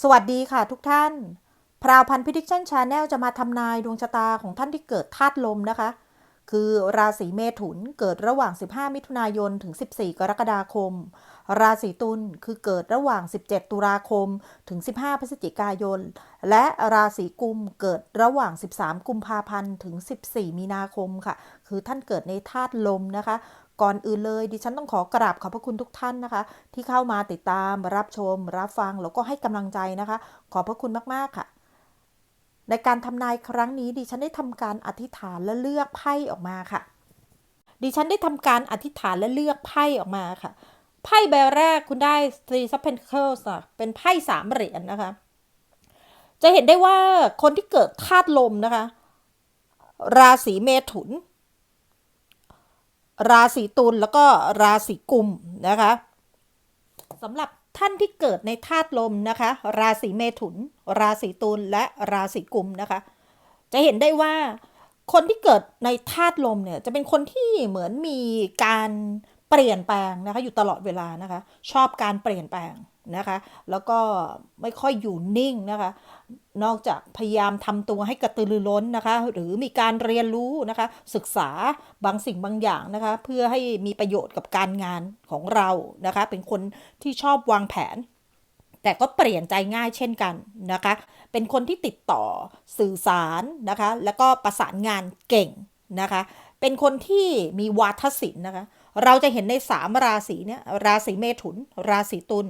สวัสดีค่ะทุกท่าน พราวพันธ์พิดิชันชาแนลจะมาทำนายดวงชะตาของท่านที่เกิดธาตุลมนะคะ คือราศีเมถุนเกิดระหว่าง 15 มิถุนายน ถึง 14 กรกฎาคม ราศีตุลคือเกิดระหว่าง 17 ตุลาคม ถึง 15 พฤศจิกายน และราศีกุมเกิดระหว่าง 13 กุมภาพันธ์ ถึง 14 มีนาคมค่ะ คือท่านเกิดในธาตุลมนะคะ ก่อนอื่นเลย ดิฉันต้องขอกราบขอบพระคุณทุกท่านนะคะ ที่เข้ามาติดตามรับชม รับฟังแล้วก็ให้กำลังใจนะคะ ขอบพระคุณมากๆค่ะ ในการทำนายครั้งนี้ ดิฉันได้ทำการอธิษฐานและเลือกไพ่ออกมาค่ะ ดิฉันได้ทำการอธิษฐานและเลือกไพ่ออกมาค่ะไพ่ใบแรกคุณได้ Three of Pentacles เป็นไพ่สามเหรียญนะคะ จะเห็นได้ว่าคนที่เกิดธาตุลมนะคะ ราศีเมถุน ราศีตุลแล้วก็ราศีกุมนะคะสำหรับท่านที่เกิดในธาตุลมนะคะ ราศีเมถุน ราศีตุลและราศีกุมนะคะ จะเห็นได้ว่าคนที่เกิดในธาตุลมเนี่ยจะเป็นคนที่เหมือนมีการเปลี่ยนแปลงนะคะอยู่ตลอดเวลานะคะ ชอบการเปลี่ยนแปลงนะคะ แล้วก็ไม่ค่อยอยู่นิ่งนะคะ นอกจากพยายามทำตัวให้กระตือรือร้นนะคะ หรือมีการเรียนรู้นะคะ ศึกษาบางสิ่งบางอย่างนะคะ เพื่อให้มีประโยชน์กับการงานของเรานะคะ เป็นคนที่ชอบวางแผน แต่ก็เปลี่ยนใจง่ายเช่นกันนะคะ เป็นคนที่ติดต่อสื่อสารนะคะ แล้วก็ประสานงานเก่งนะคะ เป็นคนที่มีวาทศิลป์นะคะ เราจะเห็นในสามราศีเนี่ยราศีเมถุน ราศีตุล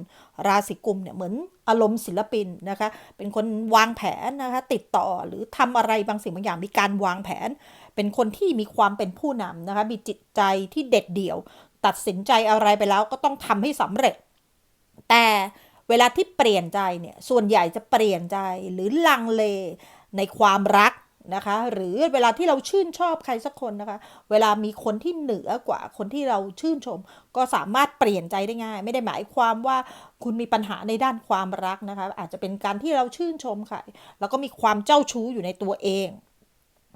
ราศีกุมเนี่ยเหมือนอารมณ์ศิลปินนะคะเป็นคนวางแผนนะคะติดต่อหรือทำอะไรบางสิ่งบางอย่างมีการวางแผน เป็นคนที่มีความเป็นผู้นำนะคะมีจิตใจที่เด็ดเดี่ยว ตัดสินใจอะไรไปแล้วก็ต้องทำให้สำเร็จ แต่เวลาที่เปลี่ยนใจเนี่ยส่วนใหญ่จะเปลี่ยนใจหรือลังเลในความรัก นะคะ หรือเวลาที่เราชื่นชอบใครสักคนนะคะ เวลามีคนที่เหนือกว่าคนที่เราชื่นชม ก็สามารถเปลี่ยนใจได้ง่าย ไม่ได้หมายความว่าคุณมีปัญหาในด้านความรักนะคะ อาจจะเป็นการที่เราชื่นชมใครแล้วก็มีความเจ้าชู้อยู่ในตัวเอง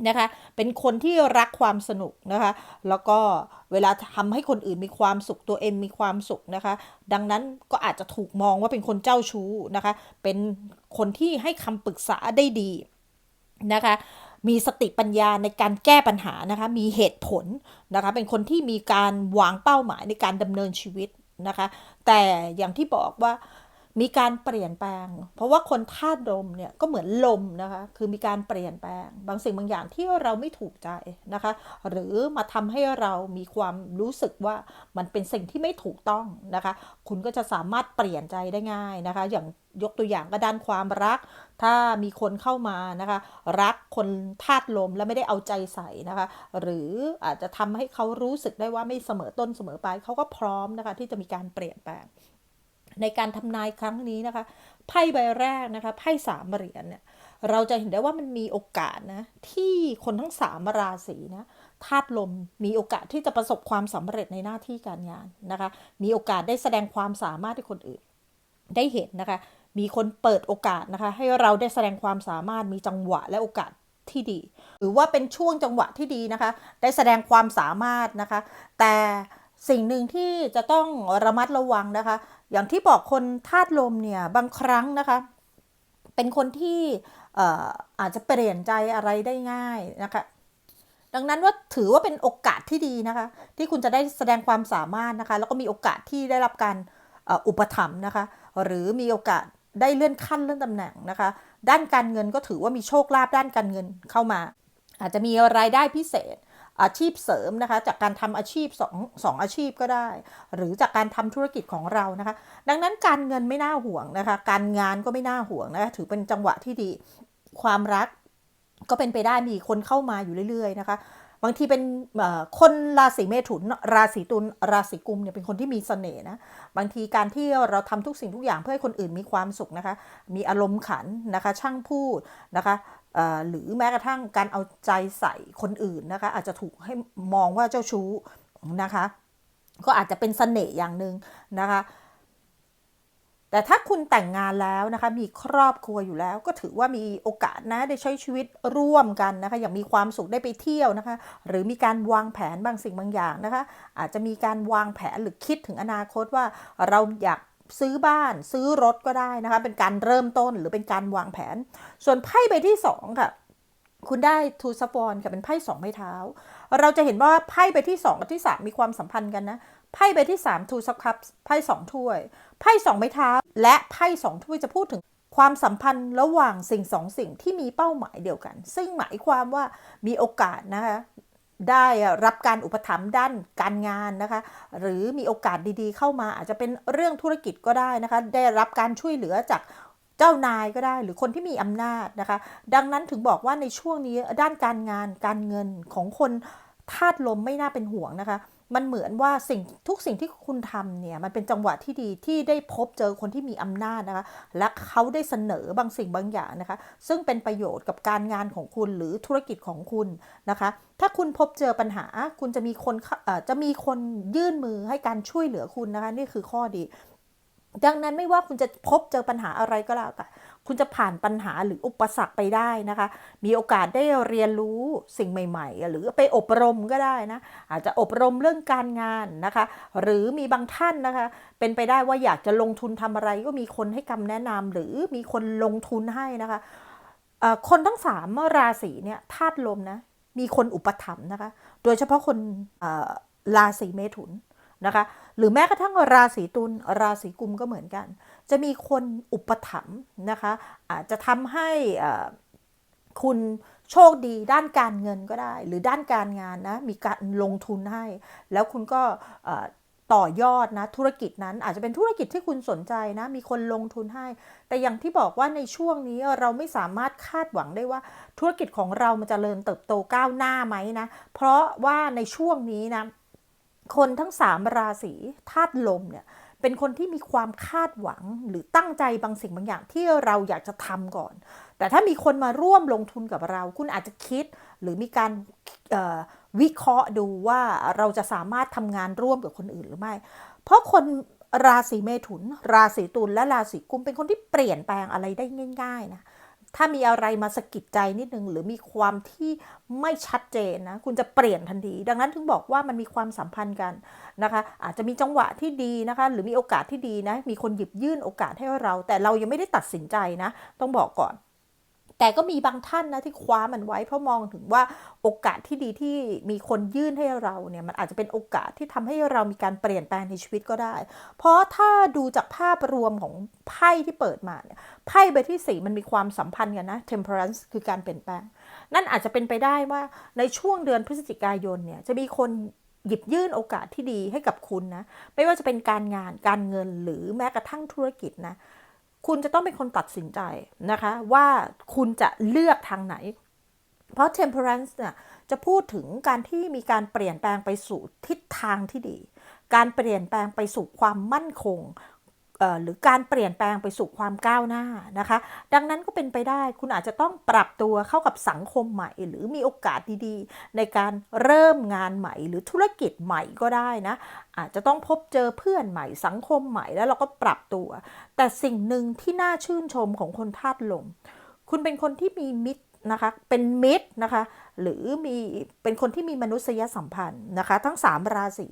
นะคะ เป็นคนที่รักความสนุกนะคะ แล้วก็เวลาทำให้คนอื่นมีความสุขตัวเองมีความสุขนะคะ ดังนั้นก็อาจจะถูกมองว่าเป็นคนเจ้าชู้นะคะ เป็นคนที่ให้คำปรึกษาได้ดี นะคะมีสติปัญญาในการแก้ปัญหานะคะมีเหตุผลนะคะเป็นคนที่มีการวางเป้าหมายในการดำเนินชีวิตนะคะแต่อย่างที่บอกว่า มีการเปลี่ยนแปลง เพราะว่าคนธาตุลมเนี่ยก็เหมือนลมนะคะ คือมีการเปลี่ยนแปลง บางสิ่งบางอย่างที่เราไม่ถูกใจนะคะ หรือมาทำให้เรามีความรู้สึกว่ามันเป็นสิ่งที่ไม่ถูกต้องนะคะ คุณก็จะสามารถเปลี่ยนใจได้ง่ายนะคะ อย่างยกตัวอย่างก็ด้านความรัก ถ้ามีคนเข้ามานะคะ รักคนธาตุลมแล้วไม่ได้เอาใจใส่นะคะ หรืออาจจะทำให้เขารู้สึกได้ว่าไม่เสมอต้นเสมอปลายเขาก็พร้อมนะคะที่จะมีการเปลี่ยนแปลง ในการทำนายครั้งนี้นะคะ ไพ่ใบแรกนะคะ ไพ่สามเหรียญเนี่ย เราจะเห็นได้ว่ามันมีโอกาสนะ ที่คนทั้งสามราศีนะธาตุลมมีโอกาสที่จะประสบความสำเร็จในหน้าที่การงานนะคะ มีโอกาสได้แสดงความสามารถให้คนอื่น ได้เห็นนะคะ มีคนเปิดโอกาสนะคะ ให้เราได้แสดงความสามารถมีจังหวะและโอกาสที่ดี หรือว่าเป็นช่วงจังหวะที่ดีนะคะ ได้แสดงความสามารถนะคะ แต่ สิ่งหนึ่งที่จะต้องระมัดระวังนะคะ อย่างที่บอกคนธาตุลมเนี่ยบางครั้งนะคะ เป็นคนที่อาจจะเปลี่ยนใจอะไรได้ง่ายนะคะ ดังนั้นว่าถือว่าเป็นโอกาสที่ดีนะคะ ที่คุณจะได้แสดงความสามารถนะคะ แล้วก็มีโอกาสที่ได้รับการอุปถัมภ์นะคะ หรือมีโอกาสได้เลื่อนขั้นเลื่อนตำแหน่งนะคะ ด้านการเงินก็ถือว่ามีโชคลาภด้านการเงินเข้ามา อาจจะมีรายได้พิเศษ อาชีพเสริมนะคะ จากการทำอาชีพสองสองอาชีพก็ได้ หรือจากการทำธุรกิจของเรานะคะ ดังนั้นการเงินไม่น่าห่วงนะคะ การงานก็ไม่น่าห่วงนะคะถือเป็นจังหวะที่ดี ความรักก็เป็นไปได้มีคนเข้ามาอยู่เรื่อย ๆ นะคะ บางทีเป็นคนราศีเมถุน ราศีตุลราศีกุมเนี่ยเป็นคนที่มีเสน่ห์นะบางทีการที่เราทำทุกสิ่งทุกอย่างเพื่อให้คนอื่นมีความสุขนะคะ มีอารมณ์ขันนะคะ ช่างพูดนะคะ หรือแม้กระทั่งการเอาใจใส่คนอื่นนะคะ อาจจะถูกให้มองว่าเจ้าชู้นะคะ ก็อาจจะเป็นเสน่ห์อย่างหนึ่งนะคะแต่ถ้าคุณแต่งงานแล้วนะคะมีครอบครัวอยู่แล้ว ก็ถือว่ามีโอกาสนะได้ใช้ชีวิตร่วมกันนะคะอย่างมีความสุขได้ไปเที่ยวนะคะ หรือมีการวางแผนบางสิ่งบางอย่างนะคะ อาจจะมีการวางแผนหรือคิดถึงอนาคตว่าเราอยาก ซื้อบ้านซื้อรถก็ได้นะคะ เป็นการเริ่มต้นหรือเป็นการวางแผน ส่วนไพ่ใบที่สองค่ะ คุณได้ทูซับวอนค่ะเป็นไพ่สองไม้เท้า เราจะเห็นว่าไพ่ใบที่สองกับที่สามมีความสัมพันธ์กันนะไพ่ใบที่สามทูซับคัพไพ่สองถ้วยไพ่สองไม้เท้า และไพ่สองถ้วยจะพูดถึงความสัมพันธ์ระหว่างสิ่งสองสิ่งที่มีเป้าหมายเดียวกัน ซึ่งหมายความว่ามีโอกาสนะคะ ได้รับการอุปถัมภ์ด้านการงานนะคะ หรือมีโอกาสดีๆ เข้ามาอาจจะเป็นเรื่องธุรกิจก็ได้นะคะ ได้รับการช่วยเหลือจากเจ้านายก็ได้หรือคนที่มีอำนาจนะคะ ดังนั้นถึงบอกว่าในช่วงนี้ด้านการงานการเงินของคนธาตุลมไม่น่าเป็นห่วงนะคะ มันเหมือนว่าสิ่งทุกสิ่งที่คุณทำเนี่ยมันเป็นจังหวะที่ดีที่ได้พบเจอคนที่มีอำนาจนะคะ และเขาได้เสนอบางสิ่งบางอย่างนะคะ ซึ่งเป็นประโยชน์กับการงานของคุณหรือธุรกิจของคุณนะคะ ถ้าคุณพบเจอปัญหาคุณจะมีคนจะมีคนยื่นมือให้การช่วยเหลือคุณนะคะ นี่คือข้อดี ดังนั้นไม่ว่าคุณจะพบเจอปัญหาอะไรก็แล้วแต่คุณจะผ่านปัญหาหรืออุปสรรคไปได้นะคะ มีโอกาสได้เรียนรู้สิ่งใหม่ ๆ หรือไปอบรมก็ได้นะ อาจจะอบรมเรื่องการงานนะคะ หรือมีบางท่านนะคะ เป็นไปได้ว่าอยากจะลงทุนทำอะไรก็มีคนให้คำแนะนำหรือมีคนลงทุนให้นะคะคนทั้งสามราศีเนี่ยธาตุลมนะ มีคนอุปถัมภ์นะคะ โดยเฉพาะคนราศีเมถุน นะคะ หรือแม้กระทั่งราศีตุลราศีกุมก็เหมือนกัน จะมีคนอุปถัมภ์นะคะอาจจะทำให้คุณโชคดีด้านการเงินก็ได้ หรือด้านการงานนะมีการลงทุนให้ แล้วคุณก็ต่อยอดนะธุรกิจนั้นอาจจะเป็นธุรกิจที่คุณสนใจนะมีคนลงทุนให้ แต่อย่างที่บอกว่าในช่วงนี้เราไม่สามารถคาดหวังได้ว่า ธุรกิจของเรามันจะเจริญเติบโตก้าวหน้าไหมนะเพราะว่าในช่วงนี้นะ คนทั้งสามราศีธาตุลมเนี่ยเป็นคนที่มีความคาดหวังหรือตั้งใจบางสิ่งบางอย่างที่เราอยากจะทำก่อน แต่ถ้ามีคนมาร่วมลงทุนกับเรา คุณอาจจะคิดหรือมีการวิเคราะห์ดูว่าเราจะสามารถทำงานร่วมกับคนอื่นหรือไม่ เพราะคนราศีเมถุน ราศีตุลและราศีกุมเป็นคนที่เปลี่ยนแปลงอะไรได้ง่าย ๆ นะ ถ้ามีอะไรมาสะกิดใจนิดนึง หรือมีความที่ไม่ชัดเจนนะ คุณจะเปลี่ยนทันที ดังนั้นถึงบอกว่ามันมีความสัมพันธ์กันนะคะ อาจจะมีจังหวะที่ดีนะคะ หรือมีโอกาสที่ดีนะ มีคนหยิบยื่นโอกาสให้เรา แต่เรายังไม่ได้ตัดสินใจนะ ต้องบอกก่อน แต่ก็มีบางท่านนะที่คว้ามันไว้เพราะมองถึงว่าโอกาสที่ดีที่มีคนยื่นให้เราเนี่ยมันอาจจะเป็นโอกาสที่ทำให้เรามีการเปลี่ยนแปลงในชีวิตก็ได้ เพราะถ้าดูจากภาพรวมของไพ่ที่เปิดมาเนี่ยไพ่ใบที่สี่มันมีความสัมพันธ์กันนะ temperance คือการเปลี่ยนแปลง นั่นอาจจะเป็นไปได้ว่าในช่วงเดือนพฤศจิกายนเนี่ยจะมีคนหยิบยื่นโอกาสที่ดีให้กับคุณนะ ไม่ว่าจะเป็นการงานการเงินหรือแม้กระทั่งธุรกิจนะ คุณจะต้องเป็นคนตัดสินใจนะคะ ว่าคุณจะเลือกทางไหน เพราะ temperance เนี่ยจะพูดถึงการที่มีการเปลี่ยนแปลงไปสู่ทิศทางที่ดี การเปลี่ยนแปลงไปสู่ความมั่นคง หรือการเปลี่ยนแปลงไปสู่ความก้าวหน้านะคะ ดังนั้นก็เป็นไปได้คุณอาจจะต้องปรับตัวเข้ากับสังคมใหม่ หรือมีโอกาสดีๆ ในการเริ่มงานใหม่ หรือธุรกิจใหม่ก็ได้นะ อาจจะต้องพบเจอเพื่อนใหม่สังคมใหม่แล้วเราก็ปรับตัว แต่สิ่งหนึ่งที่น่าชื่นชมของคนธาตุลม คุณเป็นคนที่มีมิตร นะคะเป็นมิตรนะคะหรือมีเป็นคนที่มีมนุษยสัมพันธ์นะคะ ทั้ง 3 ราศี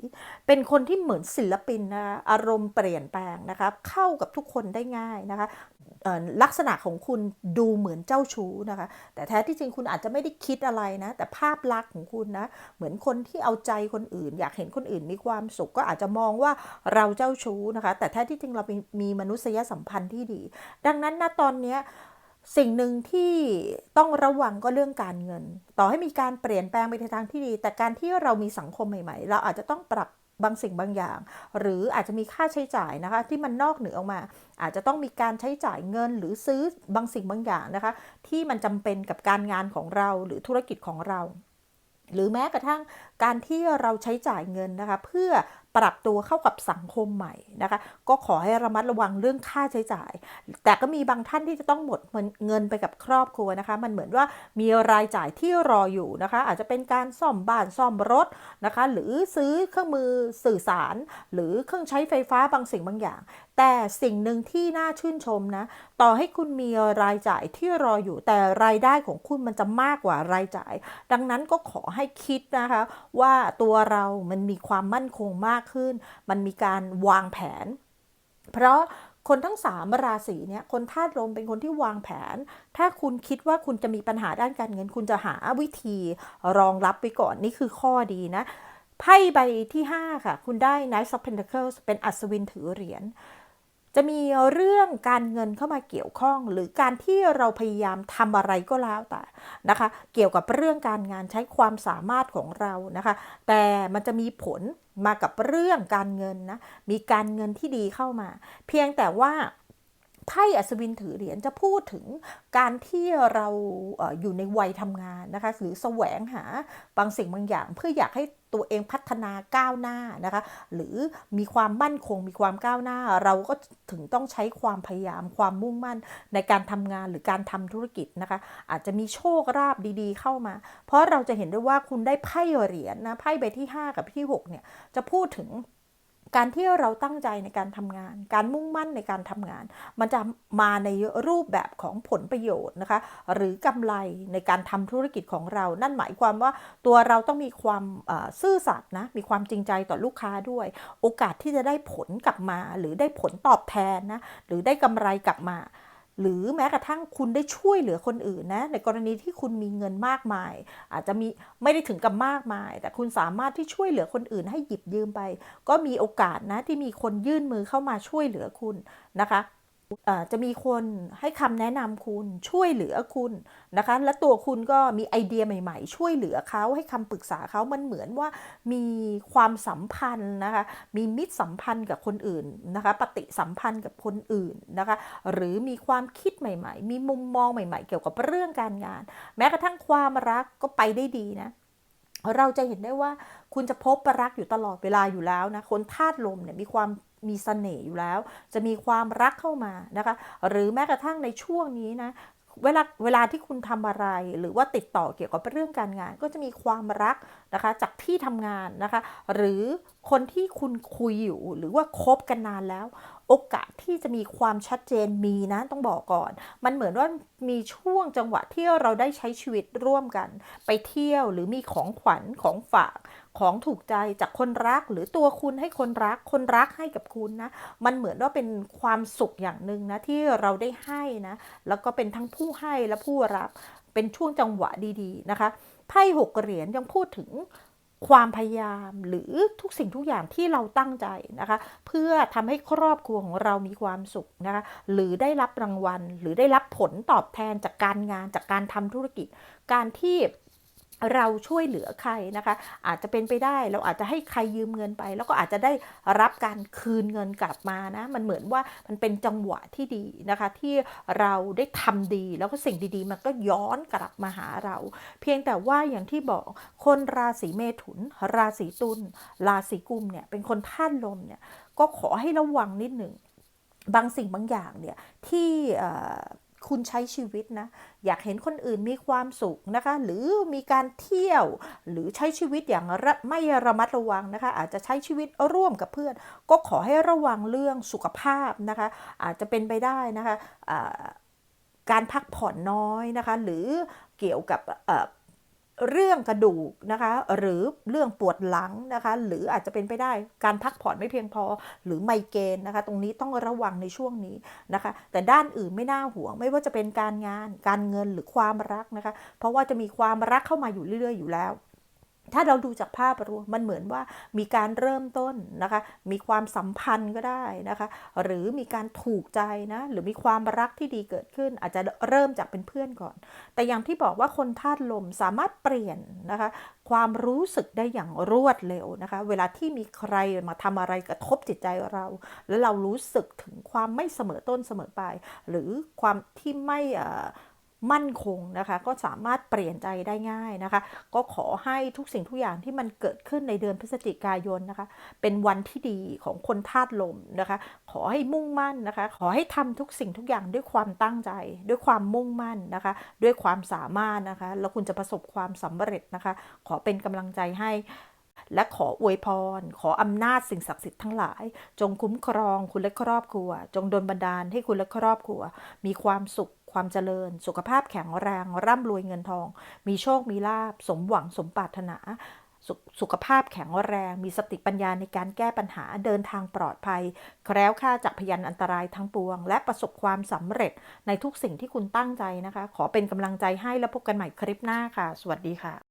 เป็นคนที่เหมือนศิลปินนะคะอารมณ์เปลี่ยนแปลงนะคะเข้ากับทุกคนได้ง่ายนะคะลักษณะของคุณดูเหมือนเจ้าชู้นะคะ แต่แท้ที่จริงคุณอาจจะไม่ได้คิดอะไรนะ แต่ภาพลักษณ์ของคุณนะ เหมือนคนที่เอาใจคนอื่น อยากเห็นคนอื่นมีความสุขก็อาจจะมองว่าเราเจ้าชู้นะคะ แต่แท้ที่จริงเรามีมีมนุษยสัมพันธ์ที่ดี ดังนั้นนะตอนเนี้ย สิ่งหนึ่งที่ต้องระวังก็เรื่องการเงิน ต่อให้มีการเปลี่ยนแปลงไปในทางที่ดี แต่การที่เรามีสังคมใหม่ ๆ เราอาจจะต้องปรับบางสิ่งบางอย่าง หรืออาจจะมีค่าใช้จ่ายนะคะ ที่มันนอกเหนือออกมา อาจจะต้องมีการใช้จ่ายเงิน หรือซื้อบางสิ่งบางอย่างนะคะ ที่มันจำเป็นกับการงานของเราหรือธุรกิจของเรา หรือแม้กระทั่งการที่เราใช้จ่ายเงินนะคะ เพื่อปรับตัวเข้ากับสังคมใหม่นะคะ ก็ขอให้ระมัดระวังเรื่องค่าใช้จ่าย แต่ก็มีบางท่านที่จะต้องหมดเงินไปกับครอบครัวนะคะ มันเหมือนว่ามีรายจ่ายที่รออยู่นะคะ อาจจะเป็นการซ่อมบ้านซ่อมรถนะคะ หรือซื้อเครื่องมือสื่อสาร หรือเครื่องใช้ไฟฟ้าบางสิ่งบางอย่าง แต่สิ่งหนึ่งที่น่าชื่นชมนะ ต่อให้คุณมีรายจ่ายที่รออยู่ แต่รายได้ของคุณมันจะมากกว่ารายจ่าย ดังนั้นก็ขอให้คิดนะคะ ว่าตัวเรามันมีความมั่นคงมากขึ้น มันมีการวางแผน เพราะคนทั้งสามราศีเนี่ยคนธาตุลมเป็นคนที่วางแผน ถ้าคุณคิดว่าคุณจะมีปัญหาด้านการเงิน คุณจะหาวิธีรองรับไปก่อนนี่คือข้อดีนะไพ่ใบที่ 5 ค่ะ คุณได้ Knight of Pentacles เป็นอัศวินถือเหรียญ จะมีเรื่องการเงินเข้ามาเกี่ยวข้อง หรือการที่เราพยายามทำอะไรก็แล้วแต่นะคะ เกี่ยวกับเรื่องการงานใช้ความสามารถของเรานะคะ แต่มันจะมีผลมากับเรื่องการเงินนะมีการเงินที่ดีเข้ามา เพียงแต่ว่า ไพ่อัศวินถือเหรียญจะพูดถึงการที่เราอยู่ในวัยทำงานนะคะหรือแสวงหาบางสิ่งบางอย่าง เพื่ออยากให้ตัวเองพัฒนาก้าวหน้านะคะ หรือมีความมั่นคงมีความก้าวหน้า เราก็ถึงต้องใช้ความพยายามความมุ่งมั่นในการทำงานหรือการทำธุรกิจนะคะ อาจจะมีโชคลาภดีๆ เข้ามา เพราะเราจะเห็นได้ว่าคุณได้ไพ่เหรียญนะไพ่ใบที่ 5 กับที่6เนี่ยจะพูดถึง การที่เราตั้งใจในการทำงาน การมุ่งมั่นในการทำงาน มันจะมาในรูปแบบของผลประโยชน์นะคะ หรือกำไรในการทำธุรกิจของเรา นั่นหมายความว่าตัวเราต้องมีความซื่อสัตย์นะ มีความจริงใจต่อลูกค้าด้วย โอกาสที่จะได้ผลกลับมา หรือได้ผลตอบแทนนะ หรือได้กำไรกลับมา หรือแม้กระทั่งคุณได้ช่วยเหลือคนอื่นนะ ในกรณีที่คุณมีเงินมากมาย อาจจะมีไม่ได้ถึงกับมากมาย แต่คุณสามารถที่ช่วยเหลือคนอื่นให้หยิบยืมไป ก็มีโอกาสนะที่มีคนยื่นมือเข้ามาช่วยเหลือคุณนะคะ จะมีคนให้คำแนะนำคุณช่วยเหลือคุณนะคะ และตัวคุณก็มีไอเดียใหม่ ๆ ช่วยเหลือเขาให้คำปรึกษาเขามันเหมือนว่ามีความสัมพันธ์นะคะ มีมิตรสัมพันธ์กับคนอื่นนะคะ ปฏิสัมพันธ์กับคนอื่นนะคะ หรือมีความคิดใหม่ ๆ มีมุมมองใหม่ ๆ เกี่ยวกับเรื่องการงาน แม้กระทั่งความรักก็ไปได้ดีนะเราจะเห็นได้ว่าคุณจะพบรักอยู่ตลอดเวลาอยู่แล้วนะคนธาตุลมเนี่ยมีความ มีเสน่ห์อยู่แล้ว จะมีความรักเข้ามานะคะ หรือแม้กระทั่งในช่วงนี้นะเวลาเวลาที่คุณทำอะไรหรือว่าติดต่อเกี่ยวกับเรื่องการงาน ก็จะมีความรักนะคะจากที่ทำงานนะคะ หรือคนที่คุณคุยอยู่หรือว่าคบกันนานแล้ว โอกาสที่จะมีความชัดเจนมีนะต้องบอกก่อน มันเหมือนว่ามีช่วงจังหวะที่เราได้ใช้ชีวิตร่วมกัน ไปเที่ยวหรือมีของขวัญของฝากของถูกใจจากคนรักหรือตัวคุณให้คนรัก คนรักให้กับคุณนะ มันเหมือนว่าเป็นความสุขอย่างหนึ่งนะที่เราได้ให้นะ แล้วก็เป็นทั้งผู้ให้และผู้รับ เป็นช่วงจังหวะดีๆนะคะไพ่หกเหรียญยังพูดถึง ความพยายามหรือทุกสิ่งทุกอย่างที่เราตั้งใจนะคะ เพื่อทำให้ครอบครัวของเรามีความสุขนะคะ หรือได้รับรางวัล หรือได้รับผลตอบแทนจากการงานจากการทำธุรกิจ การที่ เราช่วยเหลือใครนะคะ อาจจะเป็นไปได้เราอาจจะให้ใครยืมเงินไป แล้วก็อาจจะได้รับการคืนเงินกลับมานะ มันเหมือนว่ามันเป็นจังหวะที่ดีนะคะ ที่เราได้ทำดีแล้วก็สิ่งดีๆ มันก็ย้อนกลับมาหาเรา เพียงแต่ว่าอย่างที่บอกคนราศีเมถุน ราศีตุลราศีกุมเนี่ยเป็นคนท่านลมเนี่ยก็ขอให้ระวังนิดหนึ่งบางสิ่งบางอย่างเนี่ยที่ คุณใช้ชีวิตนะ อยากเห็นคนอื่นมีความสุขนะคะ หรือมีการเที่ยว หรือใช้ชีวิตอย่างระไม่ระมัดระวังนะคะ อาจจะใช้ชีวิตร่วมกับเพื่อน ก็ขอให้ระวังเรื่องสุขภาพนะคะ อาจจะเป็นไปได้นะคะการพักผ่อนน้อยนะคะ หรือเกี่ยวกับ เรื่องกระดูกนะคะหรือเรื่องปวดหลังนะคะหรืออาจจะเป็นไปได้การพักผ่อนไม่เพียงพอหรือไมเกรนนะคะ ตรงนี้ต้องระวังในช่วงนี้นะคะ แต่ด้านอื่นไม่น่าห่วง ไม่ว่าจะเป็นการงาน การเงินหรือความรักนะคะ เพราะว่าจะมีความรักเข้ามาอยู่เรื่อย ๆ อยู่แล้ว ถ้าเราดูจากภาพรวมมันเหมือนว่ามีการเริ่มต้นนะคะ มีความสัมพันธ์ก็ได้นะคะ หรือมีการถูกใจนะ หรือมีความรักที่ดีเกิดขึ้น อาจจะเริ่มจากเป็นเพื่อนก่อน แต่อย่างที่บอกว่าคนธาตุลมสามารถเปลี่ยนนะคะ ความรู้สึกได้อย่างรวดเร็วนะคะ เวลาที่มีใครมาทำอะไรกระทบจิตใจเรา แล้วเรารู้สึกถึงความไม่เสมอต้นเสมอปลายหรือความที่ไม่ มั่นคงนะคะ ก็สามารถเปลี่ยนใจได้ง่ายนะคะ ก็ขอให้ทุกสิ่งทุกอย่างที่มันเกิดขึ้นในเดือนพฤศจิกายนนะคะ เป็นวันที่ดีของคนธาตุลมนะคะ ขอให้มุ่งมั่นนะคะ ขอให้ทำทุกสิ่งทุกอย่างด้วยความตั้งใจ ด้วยความมุ่งมั่นนะคะ ด้วยความสามารถนะคะ แล้วคุณจะประสบความสำเร็จนะคะ ขอเป็นกำลังใจให้และขออวยพร ขออำนาจสิ่งศักดิ์สิทธิ์ทั้งหลาย จงคุ้มครองคุณและครอบครัว จงดลบันดาลให้คุณและครอบครัว มีความสุข ความเจริญ สุขภาพแข็งแรง ร่ำรวยเงินทอง มีโชคมีลาบ สมหวังสมปรารถนาสสุขภาพแข็งแรง มีสติปัญญาในการแก้ปัญหาเดินทางปลอดภัย แคล้วคลาดจากพยันอันตรายทั้งปวง และประสบความสำเร็จในทุกสิ่งที่คุณตั้งใจนะคะ ขอเป็นกำลังใจให้แล้วพบกันใหม่คลิปหน้าค่ะ สวัสดีค่ะ